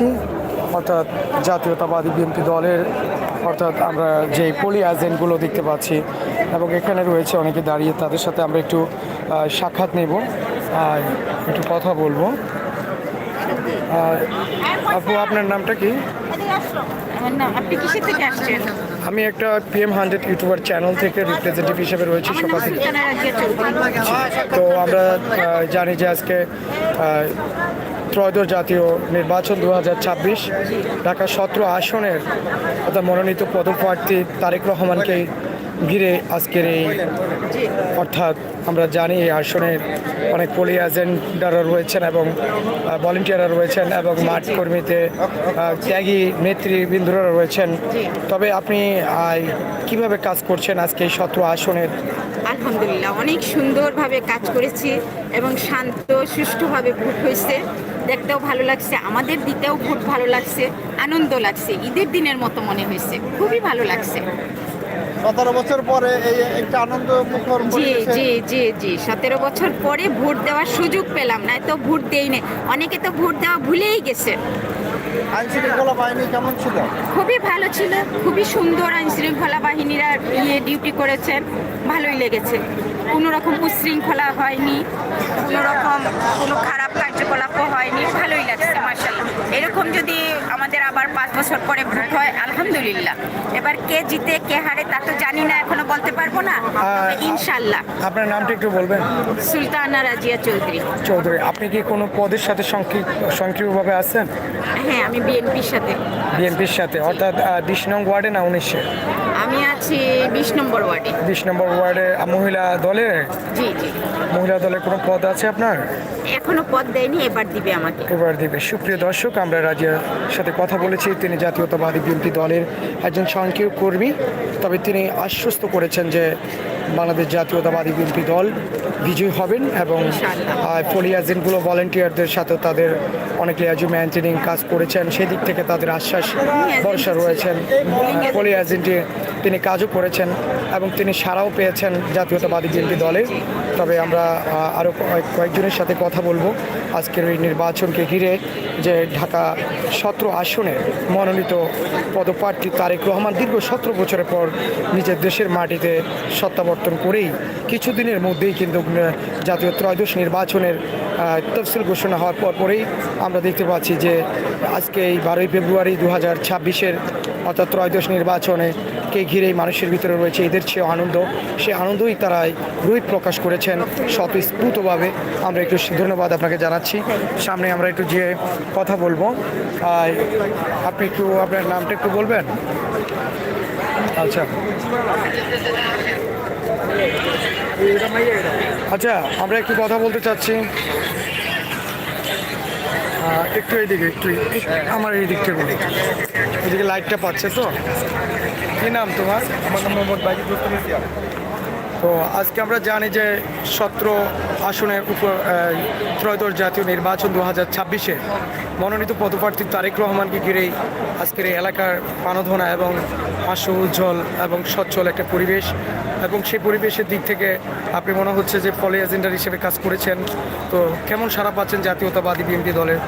পাচ্ছি অর্থাৎ জাতীয়তাবাদী বিএনপি দলের অর্থাৎ আমরা যে পলি এজেন্টগুলো দেখতে পাচ্ছি এবং এখানে রয়েছে অনেকে দাঁড়িয়ে তাদের সাথে আমরা একটু সাক্ষাৎ নেব। আর একটু কথা বলব। আর আপু আপনার নামটা কি? আমি একটা পিএম হান্ড্রেড ইউটিউবার চ্যানেল থেকে রিপ্রেজেন্টেটিভ হিসেবে রয়েছি সকাল। থেকে তো আমরা জানি যে আজকে ত্রয়োদশ জাতীয় নির্বাচন দু ছাব্বিশ ঢাকা সতেরো আসনের অর্থাৎ মনোনীত পদপ্রার্থী তারেক রহমানকে ঘিরে আজকের এই অর্থাৎ আমরা জানি এই আসনের অনেক পলি এজেন্টরা রয়েছেন এবং ভলেন্টিয়াররা রয়েছেন এবং মাঠ কর্মীতে ত্যাগী নেতৃবৃন্দরা রয়েছেন। তবে আপনি কীভাবে কাজ করছেন আজকে এই সতেরো আসনের? আলহামদুলিল্লাহ, অনেক সুন্দরভাবে কাজ করেছি এবং শান্ত, সুষ্ঠুভাবে ভোট হয়েছে। দেখতেও ভালো লাগছে আমাদের দিতেও ভোট ভালো লাগছে আনন্দ লাগছে ঈদের দিনের মতো মনে হয়েছে খুবই ভালো লাগছে। সতেরো বছর পরে এই একটা আনন্দ মুখর জি জি জি জি সতেরো বছর পরে ভোট দেওয়ার সুযোগ পেলাম না তো ভোট দেই না। অনেকে তো ভোট দেওয়া ভুলেই গেছে। আইন শৃঙ্খলা বাহিনী কেমন ছিল? খুবই ভালো ছিল খুবই সুন্দর আইন শৃঙ্খলা বাহিনীরা ইয়ে ডিউটি করেছেন ভালোই লেগেছে। কোনো রকম উচ্ছৃঙ্খলা হয়নি কোনো রকম কোনো খারাপ কার্যকলাপও হয়নি ভালোই লাগছে মার্শাল্লাহ এরকম যদি আমাদের আবার পাঁচ বছর পরে ভোট হয় আলহামদুলিল্লাহ। এবার কে জিতে কে হারে তা তো জানি না এখনও বলতে পারব না ইনশাল্লাহ আপনার নামটা একটু বলবেন? সুলতানা রাজিয়া চৌধুরী। চৌধুরী আপনি কি কোনো পদের সাথে সংক্ষিপ্ত সংক্ষিপ্তভাবে আছেন? হ্যাঁ আমি বিএনপির সাথে। বিএনপির সাথে অর্থাৎ বিশ নং ওয়ার্ডে না উনিশে? আমি আছি বিশ নম্বর ওয়ার্ডে। বিশ নম্বর ওয়ার্ডে মহিলা দলে জি জি। মহিলা দলে কোনো পদ আছে আপনার? এখনও পদ দেয়নি এবার দিবে আমাকে। এবার দিবে। সুপ্রিয় দর্শক আমরা রাজিয়ার সাথে কথা বলেছি। তিনি জাতীয়তাবাদী বিএনপি দলের একজন স্বয়ংক্রিয় কর্মী। তবে তিনি আশ্বস্ত করেছেন যে বাংলাদেশ জাতীয়তাবাদী বিএনপি দল বিজয়ী হবেন এবং পলি এজেন্টগুলো ভলেন্টিয়ারদের সাথে তাদের অনেক লিয়াজু মেনটেনিং কাজ করেছেন। সেদিক থেকে তাদের আশ্বাস, ভরসা রয়েছেন। পলি এজেন্টে তিনি কাজও করেছেন এবং তিনি সারাও পেয়েছেন জাতীয়তাবাদী বিএনপি দলের তবে আমরা আরও কয়েক- কয়েকজনের সাথে কথা বলব। আজকের এই নির্বাচনকে ঘিরে যে ঢাকা সতেরো আসনে মনোনীত পদপ্রার্থী তারেক রহমান দীর্ঘ সতেরো বছরের পর নিজের দেশের মাটিতে সত্যাবর্তন করেই কিছুদিনের মধ্যেই কিন্তু জাতীয় ত্রয়োদশ নির্বাচনের তফসিল ঘোষণা হওয়ার পর পরেই আমরা দেখতে পাচ্ছি যে আজকে এই বারোই ফেব্রুয়ারি দু হাজার ছাব্বিশের অর্থাৎ ত্রয়োদশ নির্বাচনে কে ঘিরেই মানুষের ভিতরে রয়েছে, এদের চেয়ে আনন্দ। সেই আনন্দই তারা রোহিত প্রকাশ করেছেন স্বতঃস্ফূর্তভাবে আমরা একটু ধন্যবাদ আপনাকে জানাচ্ছি। সামনে আমরা একটু যে কথা বলব আপনি একটু আপনার নামটা একটু বলবেন? আচ্ছা। আচ্ছা আমরা একটু কথা বলতে চাচ্ছি। একটু এইদিকে, একটু আমার এই দিকটা বলি এদিকে লাইটটা পাচ্ছে তো। কি নাম তোমার? আমার নাম মোহাম্মদ বাইজি। তো আজকে আমরা জানি যে সত্র আসনের উপর ত্রয়োদশ জাতীয় নির্বাচন দু হাজার ছাব্বিশে মনোনীত পদপ্রার্থী তারেক রহমানকে ঘিরেই আজকের এই এলাকার পানধনা এবং হাস্য উজ্জ্বল এবং সচ্ছল একটা পরিবেশ। এবং সেই পরিবেশের দিক থেকে আপনি মনে হচ্ছে যে ফলে এজেন্ডার হিসেবে কাজ করেছেন। তো কেমন সারা পাচ্ছেন জাতীয়তাবাদী বিএনপি দলের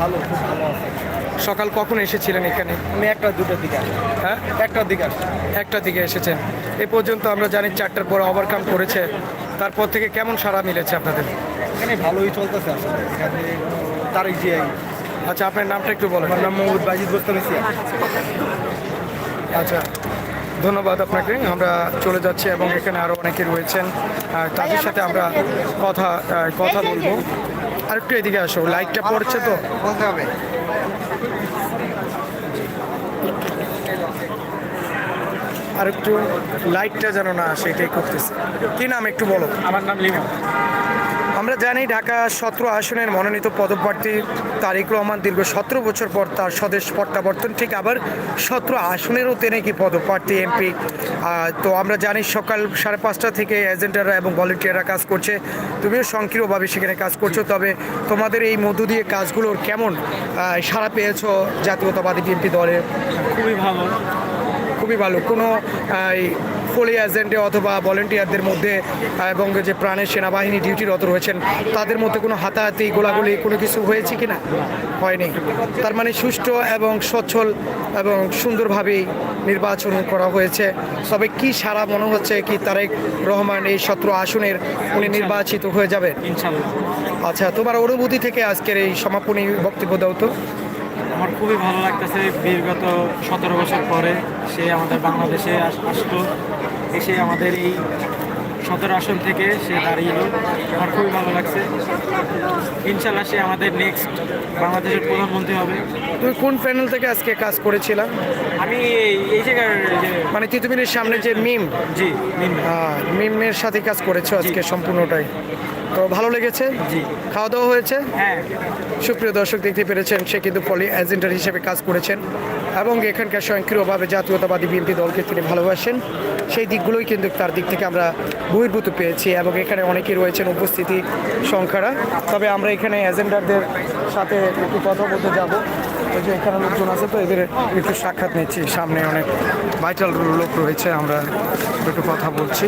ভালো খুব ভালো আছে। সকাল কখন এসেছিলেন এখানে? আমি একটা দুটোর দিকে হ্যাঁ? একটার দিকে আসি। একটা দিকে এসেছেন। এ পর্যন্ত আমরা জানি চারটার পর ওভারকাম করেছে। তারপর থেকে কেমন সাড়া মিলেছে আপনাদের? এখানে ভালোই চলতেছে আসলে। এখানে তারিখ জিয়াই আচ্ছা আপনার নামটা একটু বলেন। আমার নাম মোহাম্মদ রুস্তম ইসলাম আচ্ছা ধন্যবাদ আপনাকে। আমরা চলে যাচ্ছি এবং এখানে আরও অনেকে রয়েছেন। তাদের সাথে আমরা কথা কথা বলব। আর একটু এদিকে আসো লাইটটা পড়ছে তো। বলতে হবে। আর একটু লাইটটা যেন না সেটাই এটাই করতেছে। কি নাম একটু বলো? আমার নাম লিমন। আমরা জানি ঢাকা সতেরো আসনের মনোনীত পদপ্রার্থী তারেক রহমান দীর্ঘ সতেরো বছর পর তার স্বদেশ প্রত্যাবর্তন ঠিক আবার সতেরো আসনেরও তিনি কি পদপ্রার্থী এমপি। তো আমরা জানি সকাল সাড়ে পাঁচটা থেকে এজেন্টাররা এবং ভলেন্টিয়াররা কাজ করছে। তুমিও সংকীর্ণভাবে সেখানে কাজ করছ। তবে তোমাদের এই মধ্য দিয়ে কাজগুলোর কেমন সাড়া পেয়েছ জাতীয়তাবাদী বিএনপি দলের খুবই ভালো। খুবই ভালো। কোনো এই ফলি এজেন্টে অথবা ভলেন্টিয়ারদের মধ্যে এবং যে প্রাণের সেনাবাহিনী ডিউটিরত রয়েছেন তাদের মধ্যে কোনো হাতাহাতি গোলাগুলি কোনো কিছু হয়েছে কি না হয়নি। তার মানে সুষ্ঠু এবং সচ্ছল এবং সুন্দরভাবেই নির্বাচন করা হয়েছে। তবে কি সারা মনে হচ্ছে কি তারেক রহমান এই সতেরো আসনের উনি নির্বাচিত হয়ে যাবেন? ইনশাল্লাহ। আচ্ছা তোমার অনুভূতি থেকে আজকের এই সমাপনী বক্তব্য দাও তো। আমার খুবই ভালো লাগতেছে বিগত সতেরো বছর পরে সে আমাদের বাংলাদেশে আস- আসলো। এসে আমাদের এই সদর আসন থেকে সে দাঁড়িয়ে আমার খুবই ভালো লাগছে। ইনশাল্লাহ সে আমাদের নেক্সট বাংলাদেশের প্রধানমন্ত্রী হবে। তুমি কোন প্যানেল থেকে আজকে কাজ করেছিলাম আমি এই- জায়গার যে মানে তিতুমিরের সামনে যে মিম জি আহ, মিমের সাথে কাজ করেছ আজকে সম্পূর্ণটাই। তো ভালো লেগেছে? জি। খাওয়া দাওয়া হয়েছে? হ্যাঁ। সুপ্রিয় দর্শক দেখতে পেরেছেন সে কিন্তু পলি এজেন্টার হিসেবে কাজ করেছেন। এবং এখানকার স্বয়ংক্রিয়ভাবে জাতীয়তাবাদী বিএনপি দলকে তিনি ভালোবাসেন। সেই দিকগুলোই কিন্তু তার দিক থেকে আমরা বহির্ভূত পেয়েছি এবং এখানে অনেকেই রয়েছেন উপস্থিতি সংখ্যারা। তবে আমরা এখানে এজেন্ডারদের সাথে একটু কথা বলতে যাব। ওই যে এখানে লোকজন আছে তো, এদের একটু সাক্ষাৎ নিচ্ছি। সামনে অনেক ভাইটাল লোক রয়েছে, আমরা একটু কথা বলছি।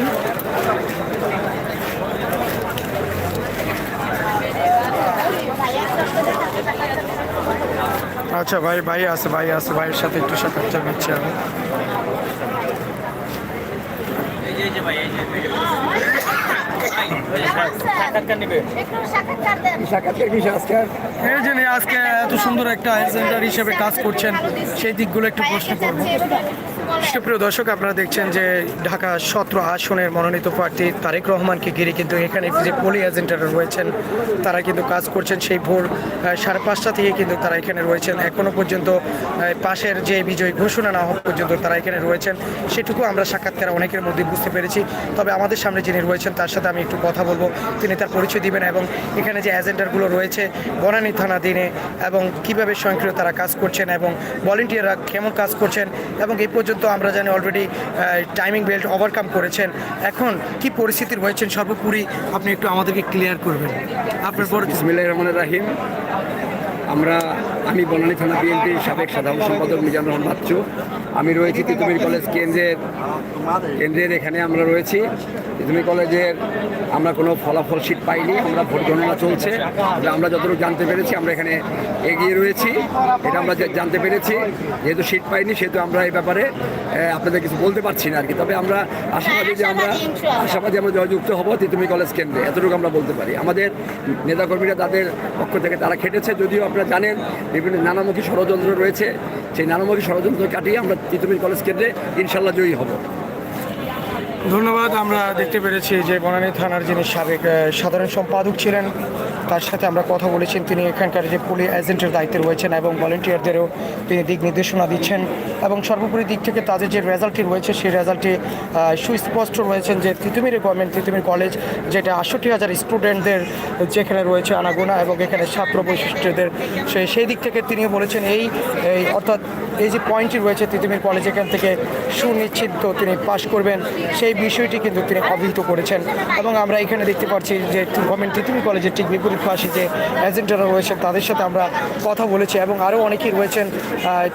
আচ্ছা ভাই ভাই আছে ভাই আছে, ভাইয়ের সাথে একটু সাক্ষাৎকার নিচ্ছি আমি। আজকে এত সুন্দর একটা এজেন্ডার হিসেবে কাজ করছেন, সেই দিকগুলো একটু প্রশ্ন করব। সুপ্রিয় দর্শক, আপনারা দেখছেন যে ঢাকা সতেরো আসনের মনোনীত প্রার্থী তারেক রহমানকে ঘিরে কিন্তু এখানে যে পলি এজেন্টারা রয়েছেন, তারা কিন্তু কাজ করছেন সেই ভোর সাড়ে পাঁচটা থেকে কিন্তু তারা এখানে রয়েছেন। এখনও পর্যন্ত পাশের যে বিজয় ঘোষণা না হওয়া পর্যন্ত তারা এখানে রয়েছেন। সেটুকু আমরা সাক্ষাৎকার অনেকের মধ্যে বুঝতে পেরেছি। তবে আমাদের সামনে যিনি রয়েছেন, তার সাথে আমি একটু কথা বলব। তিনি তার পরিচয় দিবেন এবং এখানে যে এজেন্ডারগুলো রয়েছে, বনানী থানা দিনে এবং কীভাবে স্বয়ংক্রিয় তারা কাজ করছেন এবং ভলেন্টিয়াররা কেমন কাজ করছেন এবং এই পর্যন্ত আমরা জানি অলরেডি টাইমিং বেল্ট ওভারকাম করেছেন। এখন কি পরিস্থিতি রয়েছেন? সর্বোপরি আপনি একটু আমাদেরকে ক্লিয়ার করবেন। আপনার পর ইসমিল্লা রহমান রাহিম। আমরা, আমি বনানী থানা বিএনপির সাবেক সাধারণ সম্পাদক মিজানুর রহমান বাচ্চু। আমি রয়েছি তিতুমির কলেজ কেন্দ্রের কেন্দ্রের এখানে আমরা রয়েছি। তিতুমির কলেজের আমরা কোনো ফলাফল শীট পাইনি আমরা ভোট গণনা চলছে। আমরা যতটুকু জানতে পেরেছি আমরা এখানে এগিয়ে রয়েছি। এটা আমরা জানতে পেরেছি যেহেতু শীট পাইনি সেহেতু আমরা এই ব্যাপারে আপনাদের কিছু বলতে পারছি না আর কি তবে আমরা আশাবাদী যে আমরা আশাবাদী আমরা জয়যুক্ত হব তিতুমি কলেজ কেন্দ্রে এতটুকু আমরা বলতে পারি। আমাদের নেতাকর্মীরা তাদের পক্ষ থেকে তারা খেটেছে যদিও আপনারা জানেন বিভিন্ন নানামুখী ষড়যন্ত্র রয়েছে। সেই নানামুখী ষড়যন্ত্র কাটিয়ে আমরা তিতুমির কলেজ কেন্দ্রে ইনশাল্লাহ জয়ী হব। ধন্যবাদ, আমরা দেখতে পেরেছি যে বনানী থানার যিনি সাবেক সাধারণ সম্পাদক ছিলেন, তার সাথে আমরা কথা বলেছেন। তিনি এখানকার যে পুলিশ এজেন্টের দায়িত্বে রয়েছেন এবং ভলেন্টিয়ারদেরও তিনি দিক নির্দেশনা দিচ্ছেন এবং সর্বোপরি দিক থেকে তাদের যে রেজাল্টটি রয়েছে, সেই রেজাল্টটি সুস্পষ্ট রয়েছেন যে তিতুমির গভর্নমেন্ট, তিতুমির কলেজ, যেটা আটষট্টি হাজার স্টুডেন্টদের যেখানে রয়েছে আনাগোনা এবং এখানে ছাত্র বৈশিষ্ট্যদের, সে- সেই দিক থেকে তিনি বলেছেন এই অর্থাৎ এই যে পয়েন্টটি রয়েছে তিতুমির কলেজ, এখান থেকে সুনিশ্চিত তিনি পাশ করবেন। সেই বিষয়টি কিন্তু তিনি অবহিত করেছেন। এবং আমরা এখানে দেখতে পাচ্ছি যে গভর্নমেন্ট তিতুমির কলেজের ঠিক বিপরীত পাশে যে এজেন্টরা রয়েছেন, তাদের সাথে আমরা কথা বলেছি এবং আরও অনেকেই রয়েছেন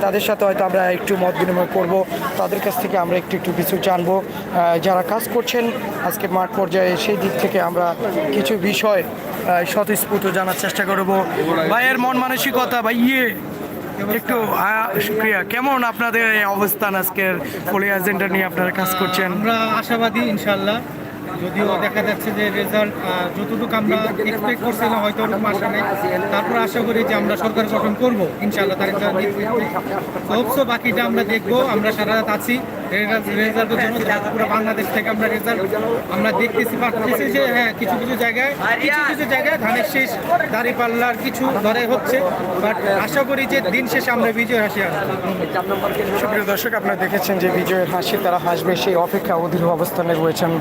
তাদের সাথে হয়তো আমরা একটু মত বিনিময় করব। তাদের কাছ থেকে আমরা একটু একটু কিছু জানব। যারা কাজ করছেন, আজকে মাঠ পর্যায়ে সেই দিক থেকে আমরা কিছু বিষয় স্বতঃস্ফূর্ত জানার চেষ্টা করব। ভাইয়ের মন মানসিকতা বা ইয়ে একটু আহ, শুক্রিয়া। কেমন আপনাদের অবস্থান আজকের পলি এজেন্ডা নিয়ে আপনারা কাজ করছেন? আমরা আশাবাদী ইনশাল্লাহ যদিও দেখা যাচ্ছে যে রেজাল্ট যতটুকু আমরা এক্সপেক্ট করছিলাম হয়তো ওরকম আসে নাই তারপর আশা করি যে আমরা সরকার গঠন করব ইনশাল্লাহ তার বাকিটা আমরা দেখব আমরা সারা রাত আছি। বাংলাদেশ থেকে আমরা রেজাল্ট আমরা দেখতেছি যে হ্যাঁ কিছু কিছু জায়গায় কিছু জায়গায় ধানের কিছু ধরে হচ্ছে বাট আশা করি যে দিন শেষে আমরা বিজয় আপনারা দেখেছেন যে বিজয়ের হাসি, তারা হাসবে সেই অপেক্ষা অধীর অবস্থানে রয়েছেন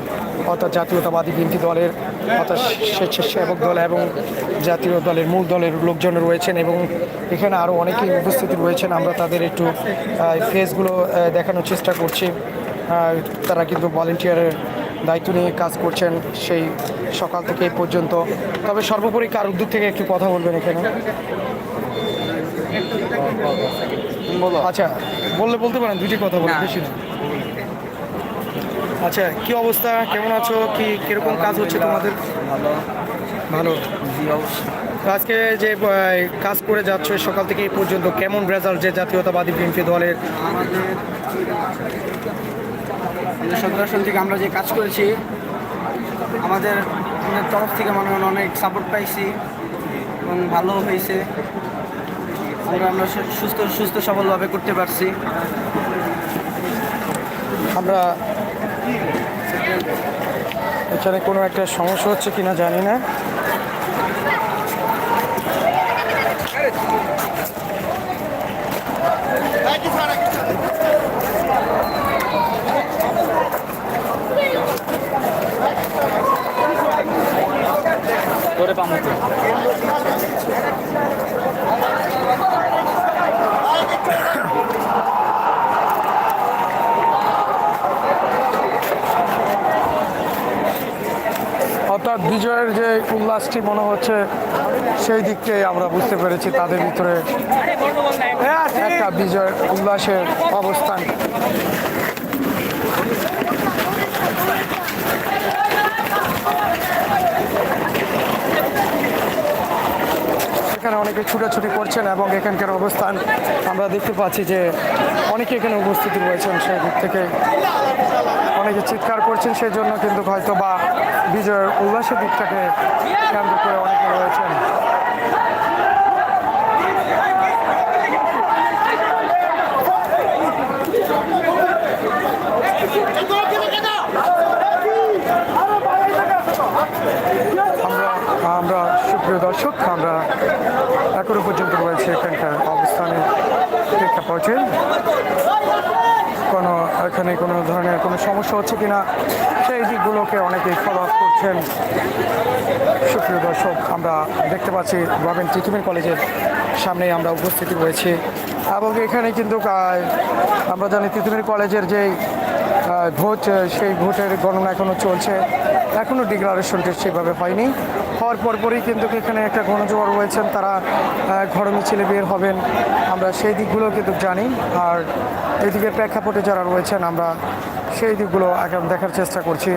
অর্থাৎ জাতীয়তাবাদী বিএনপি দলের অর্থাৎ স্বেচ্ছাসেবক দল এবং জাতীয় দলের মূল দলের লোকজন রয়েছেন এবং এখানে আরও অনেকেই উপস্থিত রয়েছেন। আমরা তাদের একটু ফেসগুলো দেখানোর চেষ্টা করছি। আহ, তারা কিন্তু ভলেন্টিয়ারের দায়িত্ব নিয়ে কাজ করছেন সেই সকাল থেকে এই পর্যন্ত। তবে সর্বোপরি কার উদ্যোগ থেকে একটু কথা বলবেন এখানে? আচ্ছা বললে বলতে পারেন দুটি কথা বলুন বেশি না। আচ্ছা কি অবস্থা? কেমন আছো? কি কীরকম কাজ হচ্ছে তোমাদের? ভালো। ভালো। জি অবশ্যই। আজকে যে কাজ করে যাচ্ছ সকাল থেকে এই পর্যন্ত কেমন রেজাল্ট যে জাতীয়তাবাদী বিএনপি দলের? আমাদের সদর আসন থেকে আমরা যে কাজ করেছি আমাদের আমাদের তরফ থেকে মনে হয় অনেক সাপোর্ট পাইছি এবং ভালো হয়েছে। আমরা আমরা সুস্থ সুস্থ সবলভাবে করতে পারছি। আমরা এখানে কোনো একটা সমস্যা হচ্ছে কিনা জানি না। অর্থাৎ বিজয়ের যে উল্লাসটি মনে হচ্ছে সেই দিককে আমরা বুঝতে পেরেছি, তাদের ভিতরে একটা বিজয় উল্লাসের অবস্থান। এখানে অনেকে ছুটাছুটি করছেন এবং এখানকার অবস্থান আমরা দেখতে পাচ্ছি যে অনেকে এখানে উপস্থিতি রয়েছেন সেই দিক থেকে। অনেকে চিৎকার করছেন সেই জন্য কিন্তু হয়তো বা বিজয়ের উল্লাসের দিকটাকে কেন্দ্র করে অনেকে রয়েছেন আমরা আমরা সুপ্রিয় দর্শক, আমরা এখনও পর্যন্ত রয়েছে এখানকার অবস্থানে প্রেক্ষাপটে কোনো, এখানে কোনো ধরনের কোনো সমস্যা হচ্ছে কিনা, সেই দিকগুলোকে অনেকেই ফলো আপ করছেন। সুপ্রিয় দর্শক, আমরা দেখতে পাচ্ছি রবিন ট্রিটমেন্ট কলেজের সামনেই আমরা উপস্থিতি রয়েছি। এবং এখানে কিন্তু আমরা জানি তিতুমির কলেজের যেই ভোট, সেই ভোটের গণনা এখনও চলছে। এখনও ডিক্লারেশনটি সেভাবে হয়নি। হওয়ার পরপরই কিন্তু এখানে একটা গণজোয়ার রয়েছেন, তারা ঘর মিছিলে বের হবেন। আমরা সেই দিকগুলো কিন্তু জানি। আর এদিকে প্রেক্ষাপটে যারা রয়েছেন, আমরা সেই দিকগুলো এখন দেখার চেষ্টা করছি।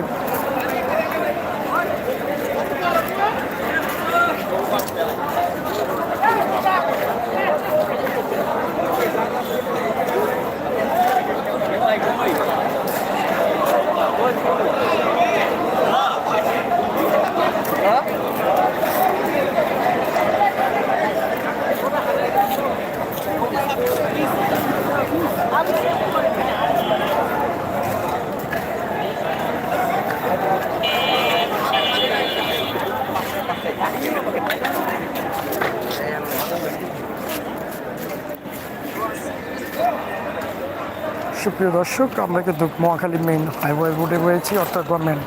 সুপ্রিয় দর্শক, আমরা কিন্তু মহাখালী মেন হাইওয়ে রোডে রয়েছি, অর্থাৎ গভর্নমেন্ট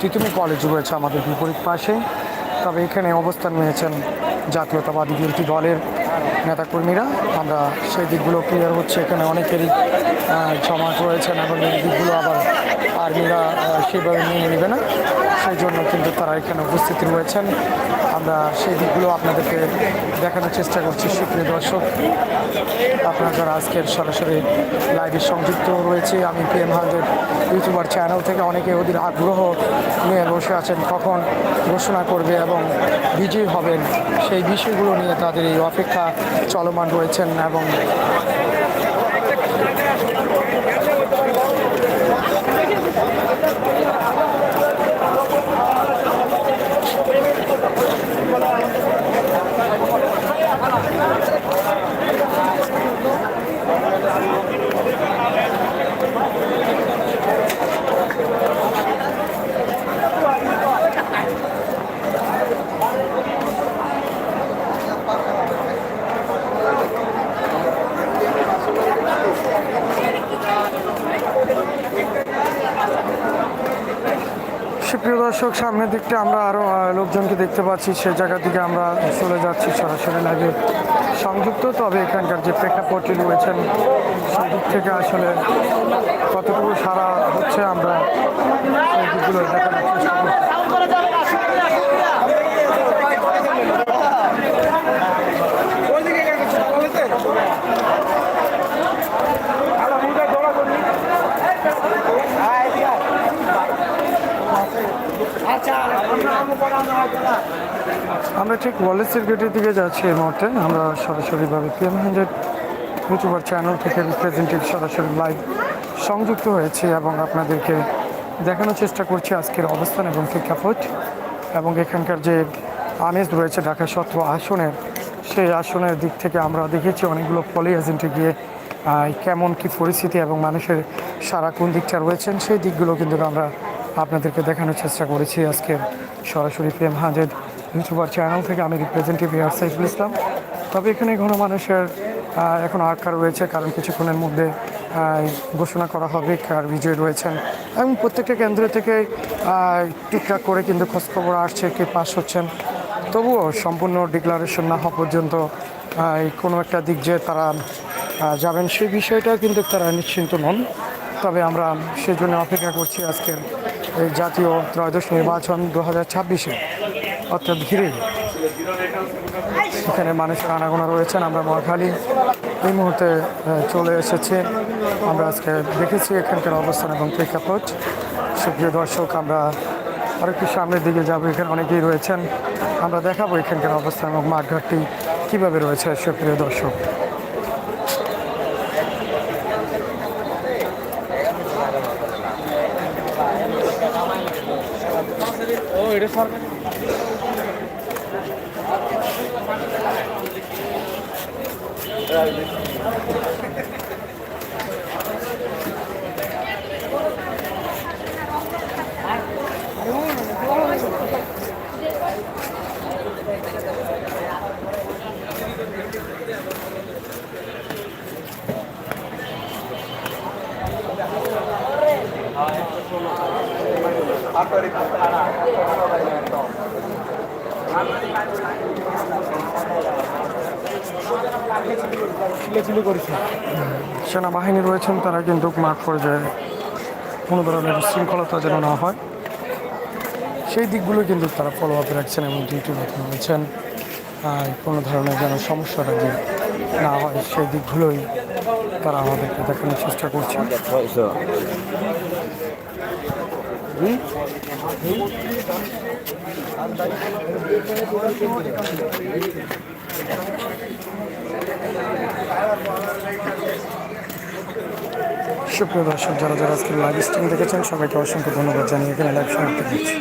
তিতুমি কলেজ রয়েছে আমাদের বিপরীত পাশে। তবে এখানে অবস্থান নিয়েছেন জাতীয়তাবাদী বিএনপি দলের নেতাকর্মীরা, আমরা সেই দিকগুলো ক্লিয়ার হচ্ছে। এখানে অনেকেরই জমাট রয়েছেন এবং এই দিকগুলো আবার আর্মিরা সেভাবে মেনে নেবে না। সেই জন্য কিন্তু তারা এখানে উপস্থিত রয়েছেন। আমরা সেই দিকগুলো আপনাদেরকে দেখানোর চেষ্টা করছি। সুপ্রিয় দর্শক, আপনারা যারা আজকের সরাসরি লাইভে সংযুক্ত রয়েছে, আমি পিএম হান্ড্রেড ইউটিউবার চ্যানেল থেকে অনেকে ওদের আগ্রহ নিয়ে বসে আছেন, কখন ঘোষণা করবে এবং বিজয়ী হবেন, সেই বিষয়গুলো নিয়ে তাদের এই অপেক্ষা চলমান রয়েছেন এবং সুপ্রিয় দর্শক, সামনের দিকটা আমরা আরও লোকজনকে দেখতে পাচ্ছি। সে জায়গা থেকে আমরা চলে যাচ্ছি, সরাসরি লাগে সংযুক্ত। তবে এখানকার যে প্রেক্ষাপটটি রয়েছেন, সেদিক থেকে আসলে কতটুকু সারা হচ্ছে, আমরা দিকগুলো দেখানোর চেষ্টা করছি। আমরা ঠিক ওয়ালেসের গেটের দিকে যাচ্ছি এই মুহূর্তে। আমরা সরাসরিভাবে পিএম হান্ড্রেড ইউটিউবার চ্যানেল থেকে রিপ্রেজেন্টেটিভ সরাসরি লাইভ সংযুক্ত হয়েছি এবং আপনাদেরকে দেখানোর চেষ্টা করছি আজকের অবস্থান এবং প্রেক্ষাপট। এবং এখানকার যে আমেজ রয়েছে ঢাকা সত্র আসনের, সেই আসনের দিক থেকে আমরা দেখেছি অনেকগুলো পলি এজেন্টে গিয়ে কেমন কি পরিস্থিতি এবং মানুষের সারা কোন দিকটা রয়েছেন, সেই দিকগুলো কিন্তু আমরা আপনাদেরকে দেখানোর চেষ্টা করেছি। আজকে সরাসরি প্রেম হাজেদ ইউটিউবার চ্যানেল থেকে আমি রিপ্রেজেন্টেটিভ ইয়ার সাইফুল ইসলাম। তবে এখানে ঘন মানুষের এখন আটকা রয়েছে, কারণ কিছুক্ষণের মধ্যে ঘোষণা করা হবে কার বিজয় রয়েছেন। এবং প্রত্যেকটা কেন্দ্র থেকে টুকটাক করে কিন্তু খোঁজখবর আসছে কে পাস হচ্ছেন। তবুও সম্পূর্ণ ডিক্লারেশন না হওয়া পর্যন্ত কোনো একটা দিক যে তারা যাবেন, সেই বিষয়টা কিন্তু তারা নিশ্চিন্ত নন। তবে আমরা সেজন্য অপেক্ষা করছি আজকের এই জাতীয় ত্রয়োদশ নির্বাচন দু হাজার ছাব্বিশে, অর্থাৎ ঘিরে। এখানে মানুষের আনাগোনা রয়েছেন, আমরা মহাখালী। এই মুহূর্তে চলে এসেছে। আমরা আজকে দেখেছি এখানকার অবস্থান এবং প্রেক্ষাপট। সুপ্রিয় দর্শক, আমরা আরেকটু সামনের দিকে যাব। এখানে অনেকেই রয়েছেন। আমরা দেখাবো এখানকার অবস্থান এবং মাঠঘাটটি কীভাবে রয়েছে, সুপ্রিয় দর্শক। সেনাবাহিনী রয়েছেন, তারা কিন্তু মাঠ পর্যায়ে কোনো ধরনের শৃঙ্খলতা যেন না হয়। সেই দিকগুলো কিন্তু তারা ফলো আপে রাখছেন এবং ডিউটি মাধ্যমে রয়েছেন। আর কোনো ধরনের যেন সমস্যাটা যে না হয়, সেই দিকগুলোই তারা আমাদেরকে দেখানোর চেষ্টা করছে। সুপ্রিয় দর্শক, যারা যারা আজকে লাইভ স্ট্রিম দেখেছেন, সবাইকে অসংখ্য ধন্যবাদ জানিয়ে এখানে লাইভ সমাপ্ত করছি।